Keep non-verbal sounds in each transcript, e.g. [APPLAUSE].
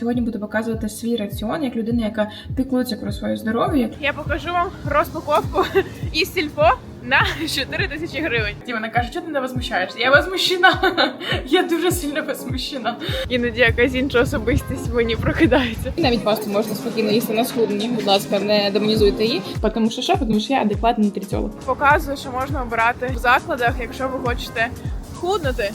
Сьогодні буду показувати свій раціон як людина, яка піклується про своє здоров'я. Я покажу вам розпаковку із сільпо на 4 тисячі гривень. І вона каже, що ти не возмущаєшся? Я возмущена. [LAUGHS] Я дуже сильно возмущена. Іноді якась інша особистість мені прокидається. Навіть пасту можна спокійно їсти на схудні. Будь ласка, не демонізуйте її, тому що що? Тому що я адекватний нутриціолог. Показую, що можна обирати в закладах, якщо ви хочете худнути.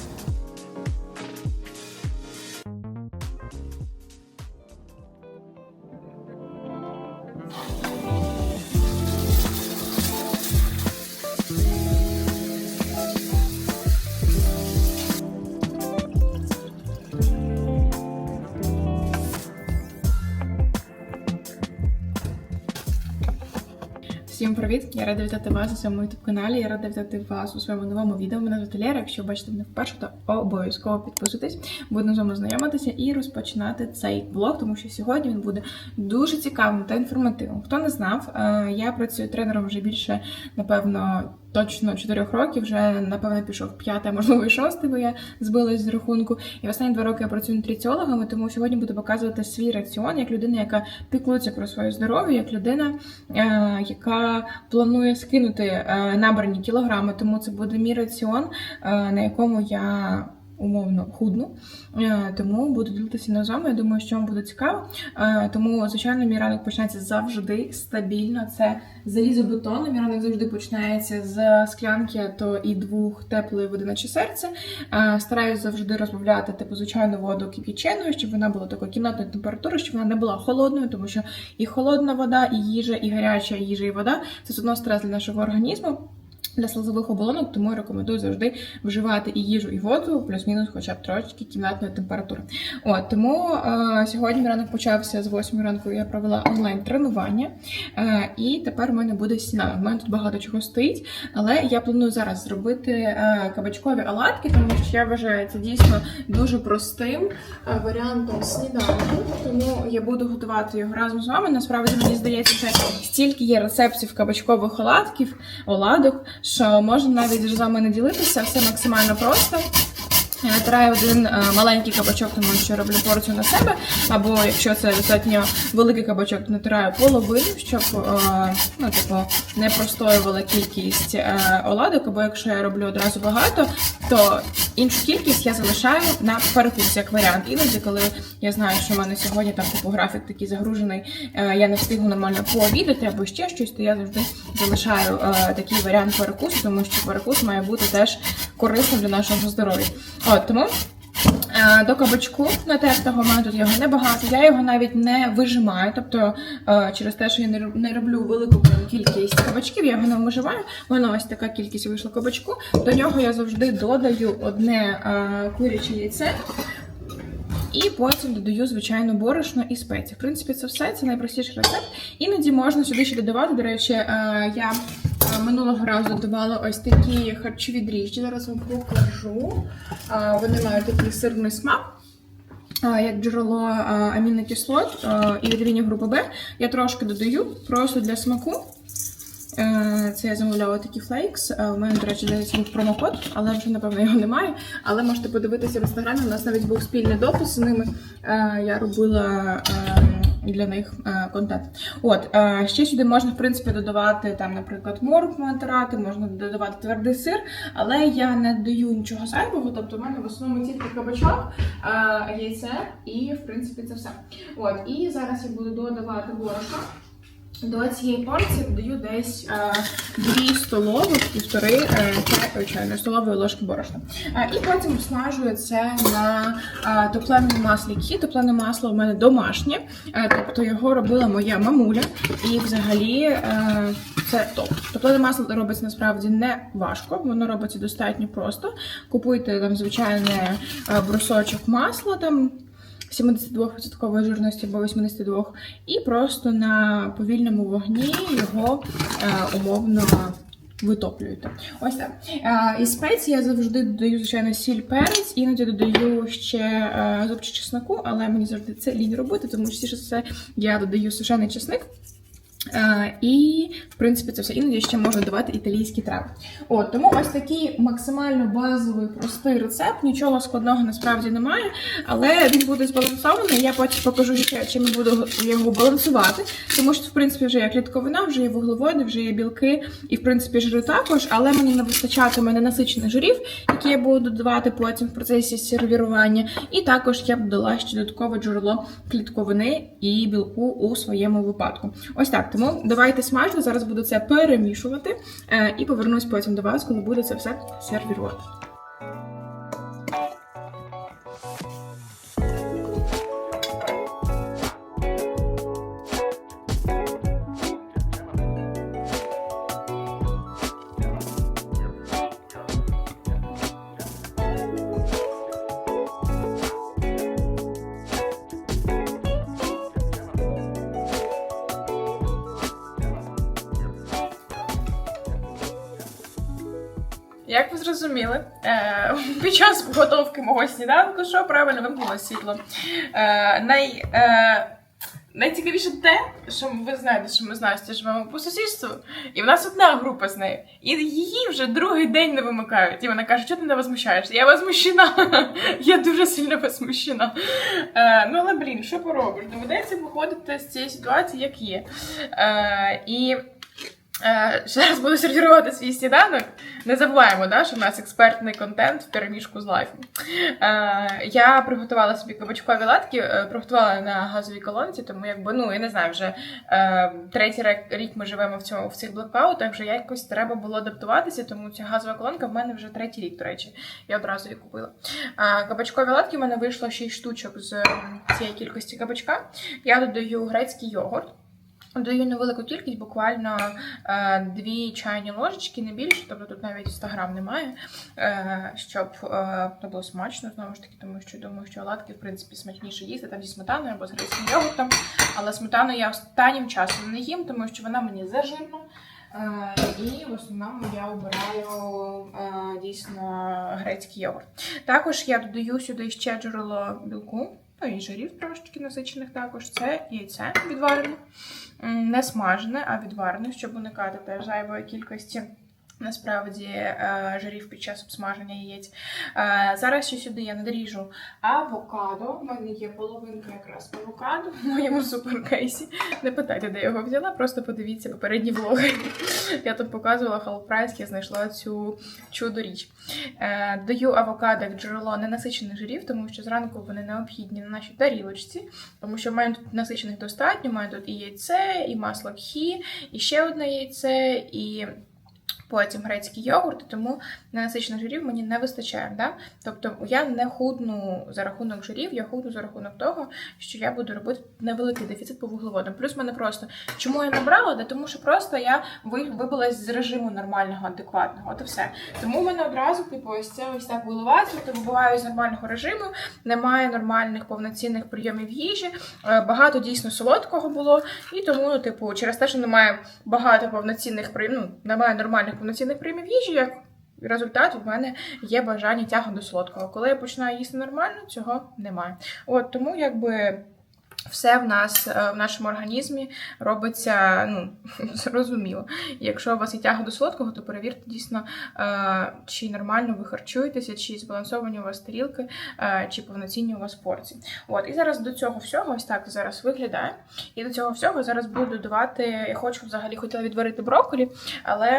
Всім привіт! Я рада вітати вас у своєму youtube каналі. Я рада вітати вас у своєму новому відео. Мене звати Лера. Якщо бачите мене вперше, то обов'язково підписуйтесь. Будемо з вами знайомитися і розпочинати цей блог, тому що сьогодні він буде дуже цікавим та інформативним. Хто не знав, е, я працюю тренером вже більше, напевно. Точно 4 років вже напевно пішов п'яте, можливо, і шосте, бо я збилась з рахунку. І останні два роки я працюю нутриціологами, тому сьогодні буду показувати свій раціон як людина, яка піклується про своє здоров'я, як людина, е, яка планує скинути е, набрані кілограми. Тому це буде мій раціон, е, на якому я. Умовно худну, Е, тому буду ділитися на. Я думаю, що вам буде цікаво. Е, Тому, звичайно, мій ранок починається завжди стабільно. Це залізобетонно. Мій ранок завжди починається з склянки, то і двох теплої води наче серце. Е, Стараюсь завжди розбавляти типу звичайну воду кип'яченою, щоб вона була такої кімнатної температури, щоб вона не була холодною, тому що і холодна вода, і їжа, і гаряча їжа, і вода це одно стрес для нашого організму. Для слизових оболонок, тому я рекомендую завжди вживати і їжу, і воду, плюс-мінус, хоча б трошки кімнатної температури. От тому е, сьогодні ранок почався з 8 ранку. Я провела онлайн тренування, е, і тепер у мене буде сніданок. У мене тут багато чого стоїть, але я планую зараз зробити е, кабачкові оладки, тому що я вважаю це дійсно дуже простим е, варіантом сніданку. Тому я буду готувати його разом з вами. Насправді мені здається, що стільки є рецептів кабачкових оладків, оладок, що можна навіть з вами не ділитися, все максимально просто. Я натираю один е, маленький кабачок, тому що роблю порцію на себе. Або якщо це достатньо великий кабачок, то натираю половину, щоб е, ну, типу, не простоювала кількість е, оладок. Або якщо я роблю одразу багато, то іншу кількість я залишаю на перекус як варіант. Іноді, коли я знаю, що в мене сьогодні там типу графік такий загружений, е, я не встигну нормально пообідати або ще щось, то я завжди залишаю е, такий варіант перекусу, тому що перекус має бути теж корисним для нашого здоров'я. От тому. Е, До кабачку на в мене тут його небагато. Я його навіть не вижимаю. Тобто е, через те, що я не роблю велику кількість кабачків, я його не виживаю. Воно ось така кількість вийшла кабачку. До нього я завжди додаю одне е, куряче яйце. І потім додаю звичайно борошно і спеції. В принципі, це все. Це найпростіший рецепт. Іноді можна сюди ще додавати. До речі, е, я е, минулого разу додавала ось такі харчові дріжджі. Зараз вам покажу. Е, Вони мають такий сирний смак. Як джерело амінокислот і вітамінів групи Б. Я трошки додаю просто для смаку. Е, Це я замовляла такі флейкс. Е, У мене, до речі, десь був промокод, але вже напевно його немає. Але можете подивитися в інстаграмі. У нас навіть був спільний допис з ними. Е, Я робила е, для них е, контент. От е, ще сюди можна в принципі додавати там, наприклад, моркву натирати, можна додавати твердий сир, але я не додаю нічого зайвого. Тобто, в мене в основному тільки кабачок, е, яйце і в принципі це все. От і зараз я буду додавати борошно. До цієї порції додаю десь е, 2 столових, півтори е, чай- чайної столової ложки борошна. Е, і потім обсмажую це на е, топленому маслі. Кі. Топлене масло у мене домашнє, е, тобто його робила моя мамуля. І взагалі е, це топ. Топлене масло робиться насправді не важко, воно робиться достатньо просто. Купуйте там звичайне е, брусочок масла там. 72% жирності або 82%, і просто на повільному вогні його е, умовно витоплюєте. Ось так. Е, із спеції я завжди додаю, звичайно, сіль перець, іноді додаю ще е, зубчик чесноку, але мені завжди це лінь робити, тому що все я додаю сушений чесник. Е, і, в принципі, це все іноді ще можна додавати італійські трави. От тому ось такий максимально базовий простий рецепт. Нічого складного насправді немає, але він буде збалансований. Я потім покажу чим я буду його балансувати. Тому що, в принципі, вже є клітковина, вже є вуглеводи, вже є білки, і в принципі жири також. Але мені не вистачатиме ненасичених жирів, які я буду додавати потім в процесі сервірування. І також я б додала ще додаткове джерело клітковини і білку у своєму випадку. Ось так. Тому давайте смажте, Зараз буду це перемішувати е, і повернусь потім до вас, коли буде це все сервірувати. Мого сніданку, що правильно вимкнуло світло. Е, най, е, найцікавіше те, що ви знаєте, що ми з Настю живемо по сусідству, і в нас одна група з нею. І її вже другий день не вимикають. І вона каже, що ти не возмущаєшся? Я возмущена. [LAUGHS] Я дуже сильно возмущена. Е, ну, але блін, що поробиш? Доведеться виходити з цієї ситуації, як є. Е, і Зараз буду сервірувати свій сніданок. Не забуваємо, да, що в нас експертний контент в переміжку з лайфом. Е, я приготувала собі кабачкові латки, е, приготувала на газовій колонці, тому якби, ну, я не знаю, вже е, третій рік- ми живемо в, цьому, в цих блокаутах, вже якось треба було адаптуватися, тому ця газова колонка в мене вже третій рік, до речі. Я одразу її купила. Е, кабачкові латки в мене вийшло 6 штучок з цієї кількості кабачка. Я додаю грецький йогурт. Даю невелику кількість, буквально е, дві чайні ложечки, не більше, тобто тут навіть 100 грам немає, е, щоб е, це було смачно, знову ж таки, тому що думаю, що оладки, в принципі, смачніше їсти там зі сметаною або з грецьким йогуртом. Але сметану я останнім часом не їм, тому що вона мені зажирна. Е, і в основному я обираю е, дійсно грецький йогурт. Також я додаю сюди ще джерело білку, ну і жирів трошечки насичених також. Це яйце відварене. Не смажене, а відварене, щоб уникати теж зайвої кількості. Насправді е, жирів під час обсмаження яєць. Е, Зараз ще сюди я надріжу авокадо. У мене є половинка якраз авокадо в моєму суперкейсі. Не питайте, де я його взяла, просто подивіться попередні влоги. Я тут показувала халфрайс, я знайшла цю чудо річ. Е, Даю авокадо як джерело ненасичених жирів, тому що зранку вони необхідні на нашій тарілочці, тому що в мене тут насичених достатньо, мене тут і яйце, і масло кхі, і ще одне яйце, і потім грецький йогурт, тому ненасичених жирів мені не вистачає. Да? Тобто я не худну за рахунок жирів, я худну за рахунок того, що я буду робити невеликий дефіцит по вуглеводам. Плюс мене просто чому я набрала? Да тому що просто я ви- вибилась з режиму нормального, адекватного. От і все. Тому в мене одразу, типу, ось це ось так виливається, тобто вибиваю з нормального режиму, немає нормальних повноцінних прийомів їжі. Е, Багато дійсно солодкого було, і тому, ну, типу, через те, що немає багато повноцінних ну, немає нормальних повноцінних приймів їжі, як результат в мене є бажання тяга до солодкого. Коли я починаю їсти нормально, цього немає. От тому якби. Все в нас е, в нашому організмі робиться ну [LAUGHS] зрозуміло. Якщо у вас є тяга до солодкого, то перевірте дійсно, е, чи нормально ви харчуєтеся, чи збалансовані у вас тарілки, е, чи повноцінні у вас порції. От і зараз до цього всього, ось так зараз виглядає. І до цього всього зараз буду додавати. Я хочу взагалі хотіла відварити брокколі, але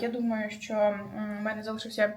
я думаю, що в мене залишився.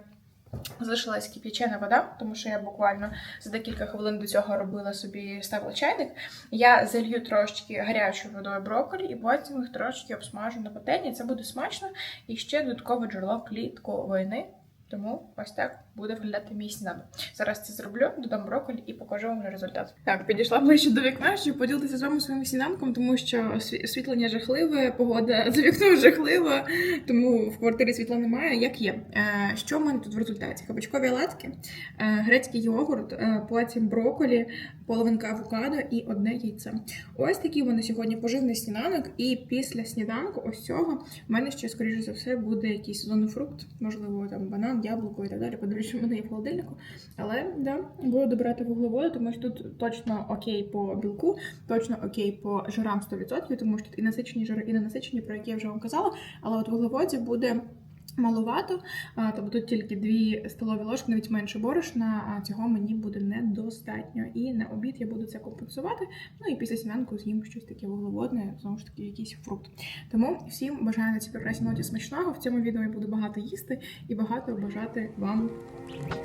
Залишилась кип'ячена вода, тому що я буквально за декілька хвилин до цього робила собі ставила чайник. Я залью трошечки гарячою водою брокколі і потім їх трошечки обсмажу на пательні. Це буде смачно і ще додаткове джерело клітковини. Тому ось так буде виглядати мій сніданок. Зараз це зроблю, додам брокколі і покажу вам результат. Так, підійшла ближче до вікна, щоб поділитися з вами своїм сніданком, тому що осві- освітлення жахливе, погода [LAUGHS] за вікном жахлива, тому в квартирі світла немає, як є. Е, що в мене тут в результаті? Кабачкові оладки, е, грецький йогурт, е, потім брокколі, половинка авокадо і одне яйце. Ось такий мене сьогодні поживний сніданок, і після сніданку ось цього в мене ще, скоріше за все, буде якийсь сезонний фрукт, можливо, там банан, яблуко і так далі. Подивлюсь, що в мене є в холодильнику. Але да, буду добирати вуглеводи, тому що тут точно окей по білку, точно окей по жирам 100%, тому що тут і насичені жири, і ненасичені, про які я вже вам казала. Але от вуглеводів буде. Маловато, тобто тут тільки дві столові ложки, навіть менше борошна, а цього мені буде недостатньо. І на обід я буду це компенсувати. Ну і після сніданку з'їм щось таке вуглеводне, знову ж таки, якийсь фрукт. Тому всім бажаю на цій прекрасній ноті смачного. В цьому відео я буду багато їсти і багато бажати вам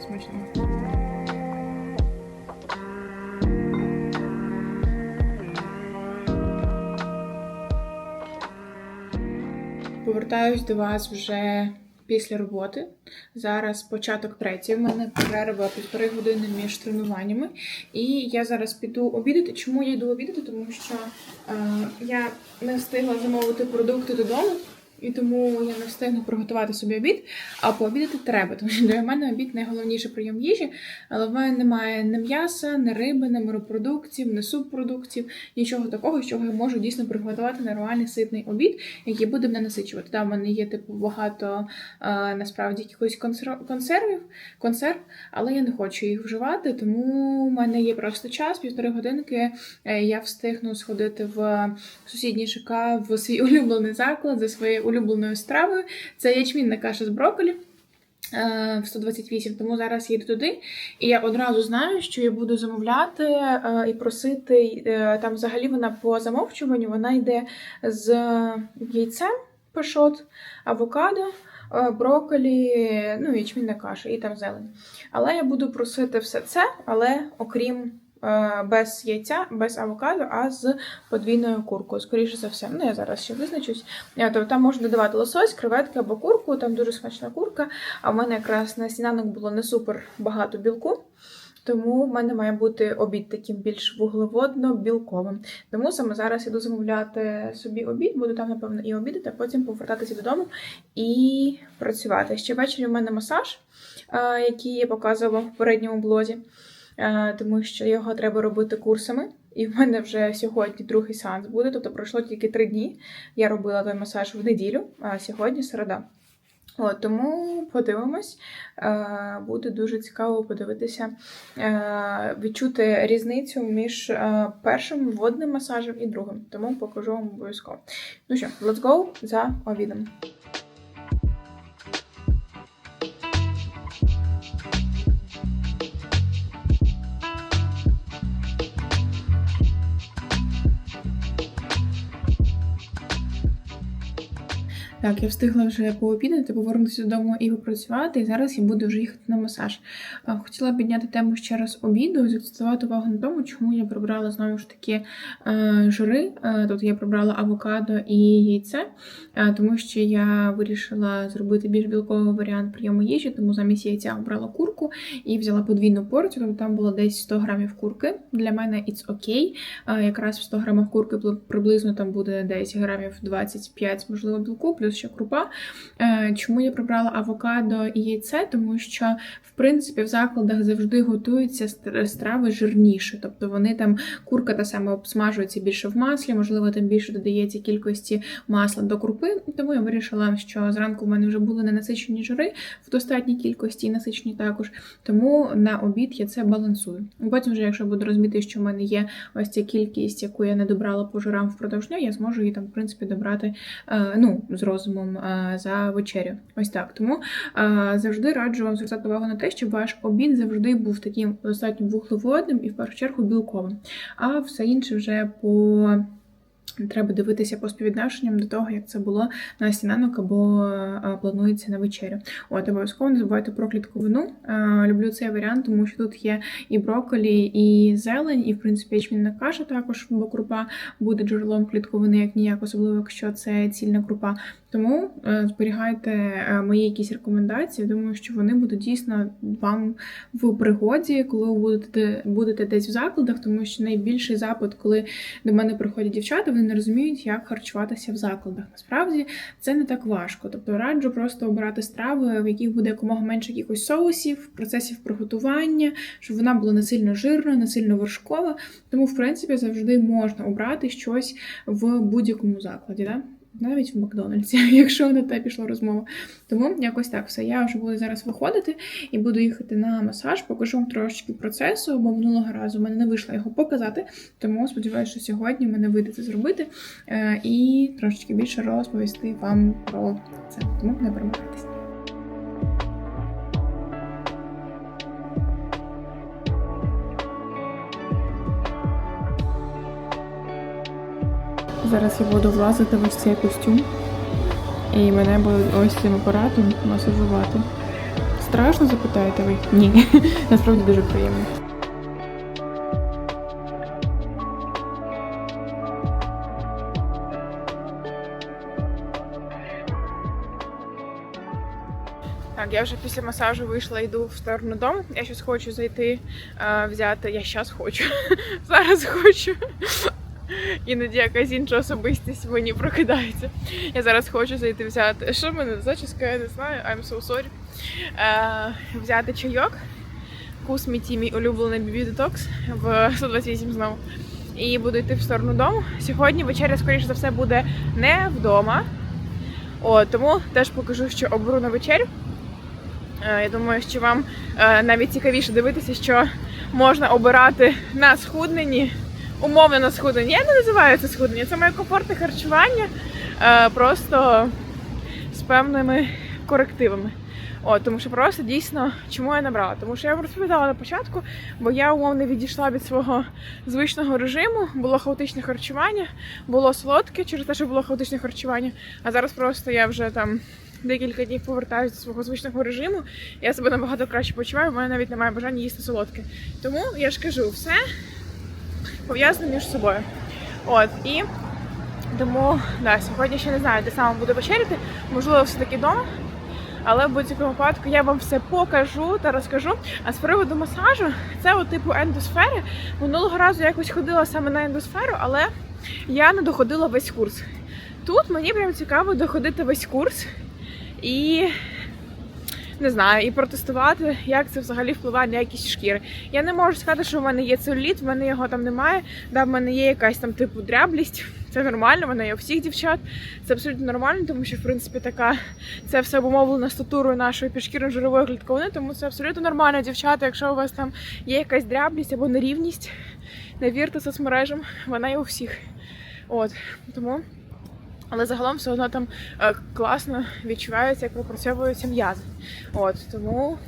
смачного. Повертаюсь до вас вже після роботи. Зараз початок третій. У мене перерва півтори години між тренуваннями. І я зараз піду обідати. Чому я йду обідати? Тому що е, я не встигла замовити продукти додому. І тому я не встигну приготувати собі обід, а пообідати треба, тому що для мене обід найголовніший прийом їжі, але в мене немає ні м'яса, ні риби, ні морепродуктів, ні субпродуктів, нічого такого, з чого я можу дійсно приготувати нормальний ситний обід, який буде мене насичувати. Там в мене є типу багато е, насправді якихось консер- консервів, консерв, але я не хочу їх вживати, тому в мене є просто час, півтори годинки. е, Я встигну сходити в сусідній ШК в свій [LAUGHS] улюблений заклад за своєю улюбленою стравою. Це ячмінна каша з брокколі. е, В 128, тому зараз їду туди, і я одразу знаю, що я буду замовляти е, і просити. е, Там взагалі вона по замовчуванню вона йде з яйцем пашот, авокадо, брокколі, ну ячмінна каша, і там зелень. Але я буду просити все це, але окрім без яйця, без авокадо, а з подвійною куркою. Скоріше за все. Ну, я зараз ще визначусь. Е, Тобто там можна додавати лосось, креветки або курку, там дуже смачна курка. А в мене якраз на сніданок було не супер багато білку. Тому в мене має бути обід таким більш вуглеводно-білковим. Тому саме зараз іду замовляти собі обід, буду там, напевно, і обідати, а потім повертатися додому і працювати. Ще ввечері в мене масаж, е, який я показувала в попередньому блозі, е, тому що його треба робити курсами. І в мене вже сьогодні другий сеанс буде, тобто пройшло тільки три дні. Я робила той масаж в неділю, а сьогодні середа. От, тому подивимось. Е, Буде дуже цікаво подивитися, е, відчути різницю між е, першим водним масажем і другим. Тому покажу вам обов'язково. Ну що, let's go за обідом. Так, я встигла вже пообідати, повернутися додому і попрацювати, і зараз я буду вже їхати на масаж. Хотіла підняти тему ще раз обіду і заакцентувати увагу на тому, чому я прибрала знову ж таки е, жири. Тут я прибрала авокадо і яйце, е, тому що я вирішила зробити більш білковий варіант прийому їжі, тому замість яйця обрала курку і взяла подвійну порцію, тобто там було десь 100 грамів курки. Для мене it's окей. Е, Якраз в 100 грамах курки приблизно там буде десь грамів 25, можливо, білку, ще крупа. Е, Чому я прибрала авокадо і яйце? Тому що, в принципі, в закладах завжди готуються страви жирніше. Тобто вони там курка та саме обсмажується більше в маслі, можливо, там більше додається кількості масла до крупи. Тому я вирішила, що зранку в мене вже були ненасичені жири в достатній кількості, і насичені також. Тому на обід я це балансую. Потім, вже, якщо буду розуміти, що в мене є ось ця кількість, яку я не добрала по жирам впродовж дня, я зможу її там, в принципі, добрати е, ну, з розумом е, за вечерю. Ось так. Тому е, завжди раджу вам звертати увагу на те, щоб ваш обід завжди був таким достатньо вуглеводним і в першу чергу білковим. А все інше вже по. Треба дивитися по співвідношенням до того, як це було на сніданок або е, планується на вечерю. От обов'язково не забувайте про клітковину. Люблю цей варіант, тому що тут є і брокколі, і зелень, і в принципі ячмінна каша також, бо крупа буде джерелом клітковини, як ніяк, особливо якщо це цільна крупа. Тому е, зберігайте е, мої якісь рекомендації. Думаю, що вони будуть дійсно вам в пригоді, коли ви будете, будете десь в закладах, тому що найбільший запит, коли до мене приходять дівчата, вони не розуміють, як харчуватися в закладах. Насправді це не так важко. Тобто раджу просто обирати страви, в яких буде якомога менше якихось соусів, процесів приготування, щоб вона була не сильно жирна, не сильно вершкова. Тому, в принципі, завжди можна обрати щось в будь-якому закладі. Да? Навіть в Макдональдсі, [LAUGHS] якщо на те пішла розмова. Тому якось так все. Я вже буду зараз виходити і буду їхати на масаж. Покажу вам трошечки процесу, бо минулого разу мене не вийшло його показати. Тому сподіваюся, що сьогодні мене вийде це зробити е, і трошечки більше розповісти вам про це. Тому не перемагайтесь. Зараз я буду влазити в ось цей костюм, і мене будуть ось цим апаратом масажувати. Страшно запитаєте ви? Ні. [LAUGHS] Насправді дуже приємно. Так, я вже після масажу вийшла, йду в сторону дому. Я зараз хочу зайти, е, взяти. Я [LAUGHS] зараз хочу. Зараз хочу. Іноді якась інша особистість мені прокидається. Я зараз хочу зайти взяти. Що мене зачіска, я не знаю, I'm so sorry. Е, взяти чайок. Кусміті, мій улюблений BB Detox в 128 знову. І буду йти в сторону дому. Сьогодні вечеря, скоріше за все, буде не вдома. О, тому теж покажу, що оберу на вечерю. Е, Я думаю, що вам е, навіть цікавіше дивитися, що можна обирати на схудненні, умовно на схудненні. Я не називаю це схуднення, це моє комфортне харчування, е, просто з певними корективами. О, тому що просто дійсно, чому я набрала? Тому що я розповідала на початку, бо я умовно відійшла від свого звичного режиму, було хаотичне харчування, було солодке через те, що було хаотичне харчування. А зараз просто я вже там декілька днів повертаюся до свого звичного режиму. Я себе набагато краще почуваю, в мене навіть немає бажання їсти солодке. Тому я ж кажу, все пов'язано між собою. От і тому да, сьогодні ще не знаю, де саме буду вечеряти, можливо, все-таки вдома. Але в будь-якому випадку я вам все покажу та розкажу. А з приводу масажу, це от типу ендосфери. Минулого разу я якось ходила саме на ендосферу, але я не доходила весь курс. Тут мені прям цікаво доходити весь курс і не знаю, і протестувати, як це взагалі впливає на якість шкіри. Я не можу сказати, що в мене є целюліт, в мене його там немає. Да, в мене є якась там типу дряблість. [LAUGHS] Це нормально, вона є у всіх дівчат. Це абсолютно нормально, тому що в принципі така це все обумовлено статурою нашої підшкірно-жирової клітковини, тому це абсолютно нормально, дівчата. Якщо у вас там є якась дряблість або нерівність, не вірте соцмережам, вона є у всіх. От тому. Але загалом все одно там е, класно відчувається, як випрацьовуються м'язи. От тому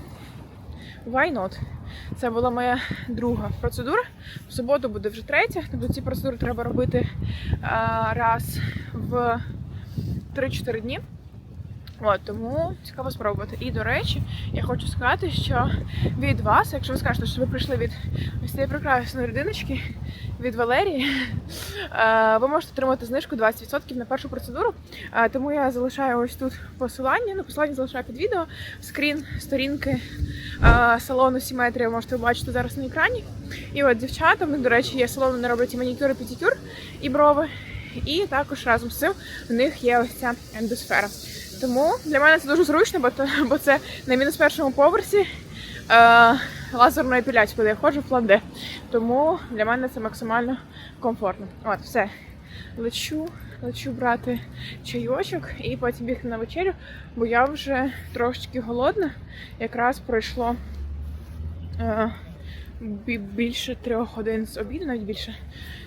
why not? Це була моя друга процедура. В суботу буде вже третя. Тобто ці процедури треба робити е, раз в 3-4 дні. От, тому цікаво спробувати. І до речі, я хочу сказати, що від вас, якщо ви скажете, що ви прийшли від ось цієї прекрасної людиночки, від Валерії, е, ви можете отримати знижку 20% на першу процедуру. Е, Тому я залишаю ось тут посилання. Ну, посилання залишаю під відео. Скрін сторінки е, салону Сіметрія можете побачити зараз на екрані. І от дівчата, до речі, є салон, вони роблять і манікюр, і педикюр, і брови. І також разом з цим в них є ось ця ендосфера. Тому для мене це дуже зручно, бо, то, це на мінус першому поверсі е, лазерну епіляцію, коли я ходжу в план Д. Тому для мене це максимально комфортно. От, все. Лечу, лечу брати чайочок і потім бігти на вечерю, бо я вже трошечки голодна. Якраз пройшло е, більше трьох годин з обіду, навіть більше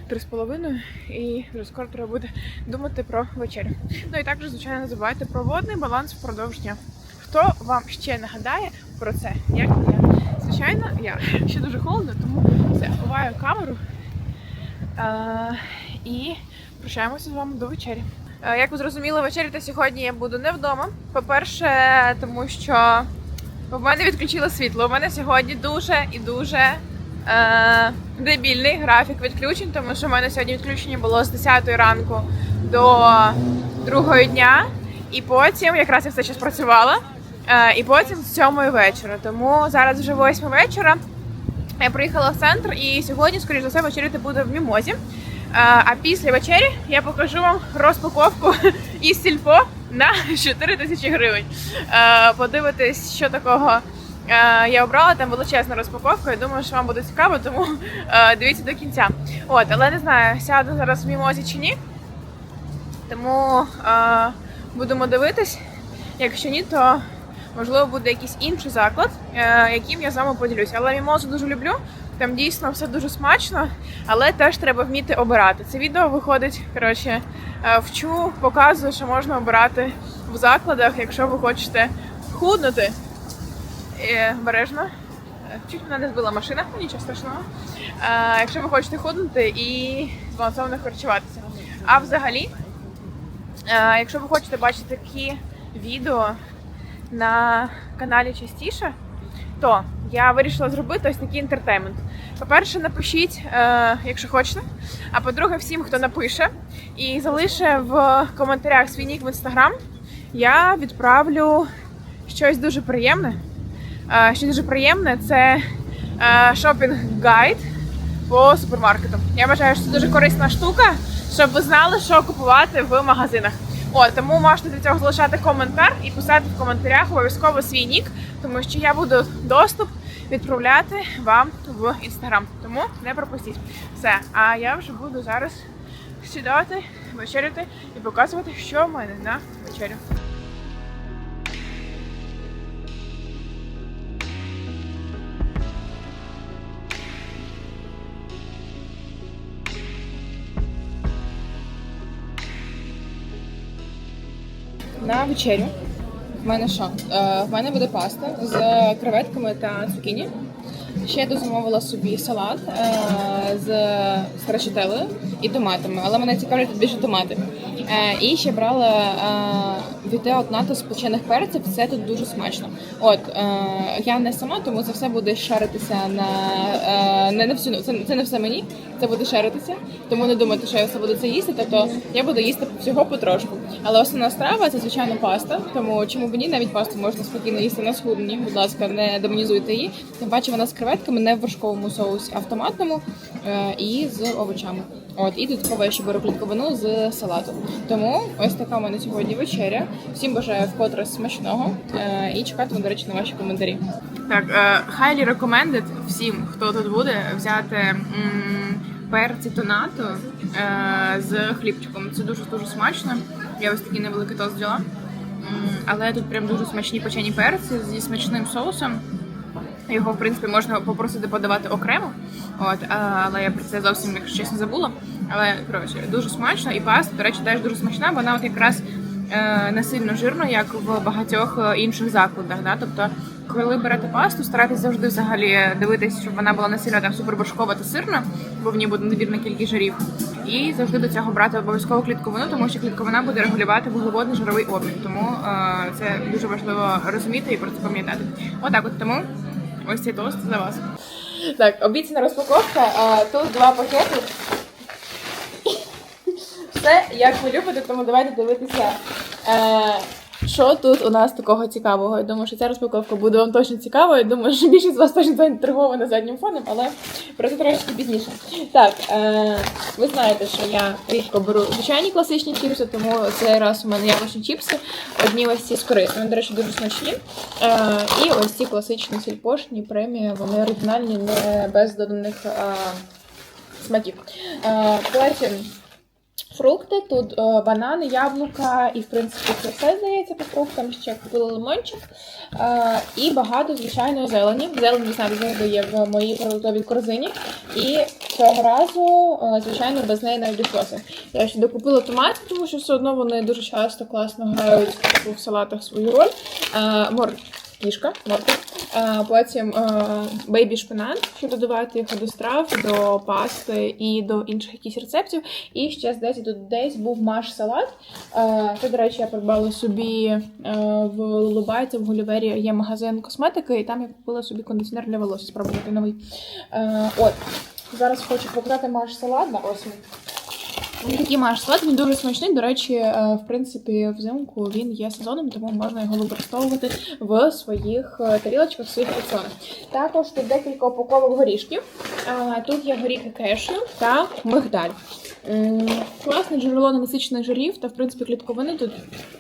три з половиною, і вже скоро треба буде думати про вечерю. Ну і також, звичайно, не забувайте про водний баланс впродовж дня. Хто вам ще нагадає про це, як не я? Звичайно, я ще дуже холодно, тому все, ховаю камеру е- і прощаємося з вами до вечері. Як ви зрозуміли, вечеряти сьогодні я буду не вдома. По-перше, тому що в мене відключило світло. У мене сьогодні дуже і дуже дебільний графік відключень, тому що в мене сьогодні відключення було з 10 ранку до 2 дня. і потім якраз я все час працювала. Е, і потім з сьомої вечора. Тому зараз вже восьма вечора. Я приїхала в центр і сьогодні, скоріш за все, вечеряти буде в мімозі. Е, А після вечері я покажу вам розпаковку [LAUGHS] із сільпо на [LAUGHS] 4 тисячі гривень. Е, Подивитись, що такого е, я обрала. Там величезна розпаковка. Я думаю, що вам буде цікаво, тому е, дивіться до кінця. От, але не знаю, сяду зараз в мімозі чи ні. Тому е, будемо дивитись. Якщо ні, то можливо буде якийсь інший заклад, е, яким я з вами поділюсь. Але мімозу дуже люблю. Там дійсно все дуже смачно, але теж треба вміти обирати. Це відео виходить, коротше, е, вчу, показую, що можна обирати в закладах, якщо ви хочете худнути. Е, Бережно. Е, Чуть мене не збила машина, нічого страшного. Е, Якщо ви хочете худнути і збалансовано харчуватися. А взагалі, Якщо ви хочете бачити такі відео на каналі частіше, то я вирішила зробити ось такий інтертеймент. По-перше, напишіть, якщо хочете. А по-друге, всім, хто напише і залише в коментарях свій нік в інстаграм, я відправлю щось дуже приємне. Е, що дуже приємне, це е, шопінг-гайд по супермаркету. Я вважаю, що це дуже корисна штука, щоб ви знали, що купувати в магазинах. О, тому можете для цього залишати коментар і писати в коментарях обов'язково свій нік, тому що я буду доступ відправляти вам в інстаграм. Тому не пропустіть. Все. А я вже буду зараз сідати, вечеряти і показувати, що в мене на вечерю. На вечерю. В мене що? Е, в мене буде паста з креветками та цукіні. Ще я дозамовила собі салат е, з страчителею і томатами, але мене цікавлять більше томати. Е, і ще брала е, віте от НАТО з печених перців. Це тут дуже смачно. От е, я не сама, тому це все буде шаритися на не на всю це, це не все мені, це буде шаритися. Тому не думайте, що я все буду це їсти. Тобто я буду їсти всього потрошку. Але основна страва це звичайно паста. Тому чому б ні, навіть пасту можна спокійно їсти на схудні. Будь ласка, не демонізуйте її. Тим паче вона з креветками, не в вершковому соусі, а в і з овочами. От і додатково я ще беру клітковину з салату. Тому ось така у мене сьогодні вечеря. Всім бажаю вкотре смачного е, і чекатиму, до речі, на ваші коментарі. Так, е, highly recommended всім, хто тут буде, взяти перці тонато е, з хлібчиком. Це дуже дуже смачно. Я ось такий невеликий тост взяла. М, Але тут прям дуже смачні печені перці зі смачним соусом. Його, в принципі, можна попросити подавати окремо. От, але я про це зовсім, якщо чесно, забула. Але коротше, дуже смачно. І паста, до речі, теж дуже смачна. Вона от якраз е, не сильно жирна, як в багатьох е, інших закладах. Да? Тобто, коли берете пасту, старайтесь завжди взагалі дивитись, щоб вона була не сильно там суперборшкова та сирна, бо в ній буде надмірна кількість жирів. І завжди до цього брати обов'язково клітковину, тому що клітковина буде регулювати вуглеводний жировий обмін. Тому е, це дуже важливо розуміти і про це пам'ятати. Отак, от тому ось цей тост за вас. Так, обіцяна розпаковка. А, тут два пакети. Все, як ви любите, тому давайте дивитися. Що тут у нас такого цікавого? Я думаю, що ця розпаковка буде вам точно цікава. Я думаю, що більшість з вас точно заінтригована заднім фоном, але про це трошки пізніше. Так, е, ви знаєте, що я рідко беру звичайні класичні чіпси, тому цей раз у мене яблучні чіпси. Одні ось ці з корисними, до речі, дуже смачні. Е, і ось ці класичні сільпошні премії, вони оригінальні, не без доданих е, смаків. Е, Фрукти тут е, банани, яблука, і в принципі це все здається по фруктам. Ще купили лимончик. Е, і багато звичайно зелені. Зелені знаєте, завжди є в моїй продуктовій корзині. І цього разу, е, звичайно, без неї не обійшлося. Я ще докупила томатів, тому що все одно вони дуже часто класно грають в салатах свою роль. Е. Кішка, морква. Потім е, бейбі шпинат, щоб додавати його до страв, до пасти і до інших якихось рецептів. І ще десь тут десь був маш салат. Е, Це, до речі, я придбала собі е, в Лулубайці, в Гулівері є магазин косметики, і там я купила собі кондиціонер для волосся, спробувати новий. От, зараз хочу показати маш салат. Да, ось він. Такий маш салат, він дуже смачний. До речі, е, в принципі, взимку він є сезоном, тому можна його використовувати в своїх е, тарілочках, в своїх раціонах. Також тут декілька упаковок горішків. Е, Тут є горіхи кешю та мигдаль. Класне джерело ненасичених жирів та, в принципі, клітковини тут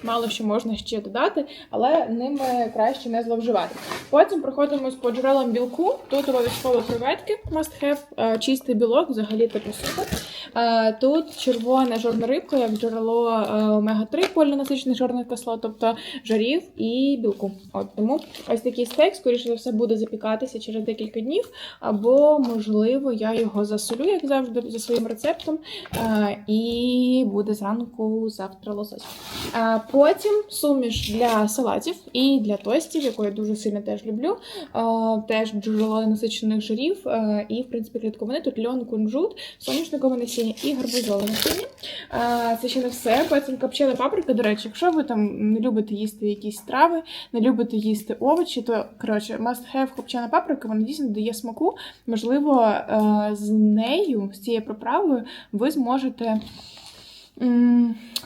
мало що можна ще додати, але ними краще не зловживати. Потім проходимось по джерелам білку. Тут обов'язково креветки must have, чистий білок, взагалі типу супер. Е, Тут червона жирна рибка, як джерело е, омега-3 полінасичених жирних кислот, тобто жирів і білку. От тому ось такий стейк, скоріше за все, буде запікатися через декілька днів, або, можливо, я його засолю, як завжди, за своїм рецептом, е, і буде зранку завтра лосось. Потім суміш для салатів і для тостів, яку я дуже сильно теж люблю. Теж джерело насичених жирів і, в принципі, клітковини. Тут льон, кунжут, соняшникове насіння і гарбузове насіння. Це ще не все. Потім копчена паприка. До речі, якщо ви там не любите їсти якісь страви, не любите їсти овочі, то коротше, must have копчена паприка, вона дійсно дає смаку. Можливо, е, з нею, з цією приправою, ви зможете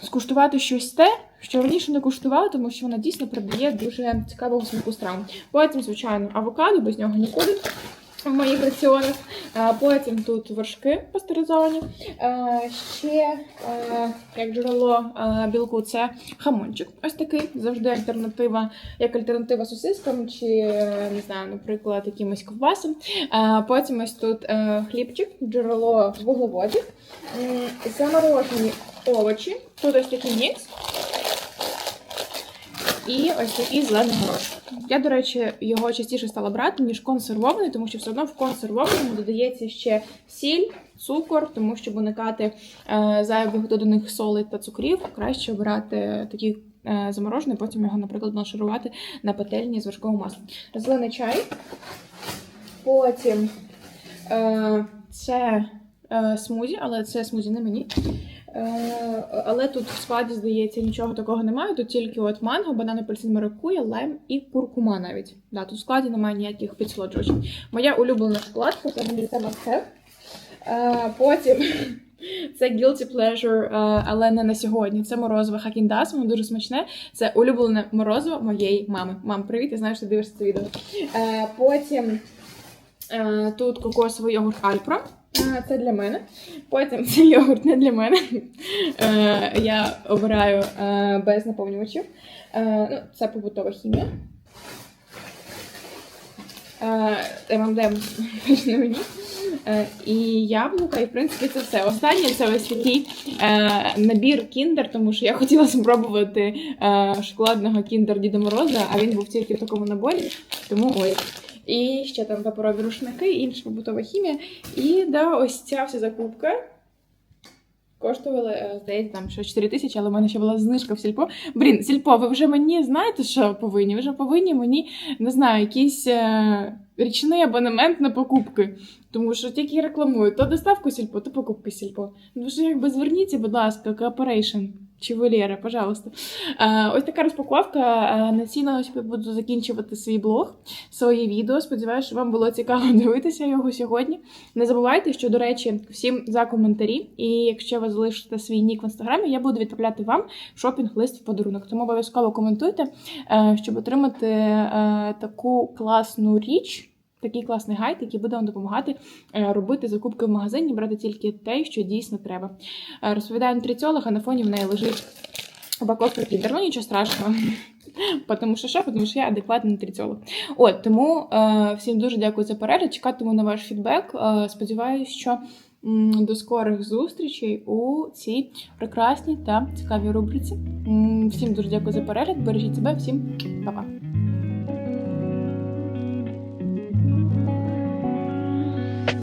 скуштувати щось те, що раніше не куштували, тому що вона дійсно придає дуже цікавого смаку стравам. Потім, звичайно, авокадо, без нього нікуди. В моїх раціонах. Потім тут вершки пастеризовані. Ще як джерело білку це хамончик. Ось такий завжди альтернатива, як альтернатива сосискам чи не знаю, наприклад, якимось ковбасам. Потім ось тут е, хлібчик, джерело вуглеводів, заморожені овочі. Тут ось такий мікс. І ось такий зелений горошок. Я, до речі, його частіше стала брати, ніж консервований, тому що все одно в консервованому додається ще сіль, цукор, тому щоб уникати е, зайвих доданих солей та цукрів, краще обирати такий е, заморожений, потім його, наприклад, нашарувати на пательні з вершковим маслом. Зелений чай. Потім е, це смузі, але це смузі не мені. Е, але тут в складі, здається, нічого такого немає. Тут тільки от манго, банан, апельсин, маракуя, лайм і куркума навіть. Да, тут в складі немає ніяких підсолоджувачів. Моя улюблена шоколадка, це мені це must have. Е, Потім [LAUGHS] це guilty pleasure, е, але не на сьогодні. Це морозиво хакіндас, воно дуже смачне. Це улюблене морозиво моєї мами. Мам, привіт, я знаю, що ти дивишся це відео. Е, Потім тут кокосовий йогурт Альпро. Е, Це для мене. Потім цей йогурт не для мене. Е, Я обираю е, без наповнювачів. Ну, це побутова хімія. ММДМ не мені. І яблука, і в принципі це все. Останнє це ось такий набір кіндер, тому що я хотіла спробувати шоколадного кіндер Діда Мороза, а він був тільки в такому наборі. Тому ой. І ще там паперові рушники, інша побутова хімія. І да, ось ця вся закупка. Коштували, е, здається, там що 4 тисячі, але в мене ще була знижка в сільпо. Блін, сільпо, ви вже мені знаєте, що повинні? Ви вже повинні мені, не знаю, якийсь е, річний абонемент на покупки. Тому що тільки рекламують то доставку сільпо, то покупки сільпо. Ну що якби зверніться, будь ласка, кооперейшн. Чи Валера, пожалуйста. Е, ось така розпаковка. Е, на цій ноті буду закінчувати свій блог, своє відео. Сподіваюся, що вам було цікаво дивитися його сьогодні. Не забувайте, що, до речі, всім за коментарі. І якщо ви залишите свій нік в інстаграмі, я буду відправляти вам шопінг-лист в подарунок. Тому обов'язково коментуйте, е, щоб отримати е, таку класну річ. Такий класний гайд, який буде вам допомагати е, робити закупки в магазині, брати тільки те, що дійсно треба. Е, Розповідаю нутриціолог, а на фоні в неї лежить упаковка кіндер. Ну нічого страшного. [LAUGHS] Тому що що? Тому що я адекватний нутриціолог. От тому е, всім дуже дякую за перегляд. Чекатиму на ваш фідбек. Е, сподіваюсь, що м, до скорих зустрічей у цій прекрасній та цікавій рубриці. М, Всім дуже дякую за перегляд. Бережіть себе, всім па-па.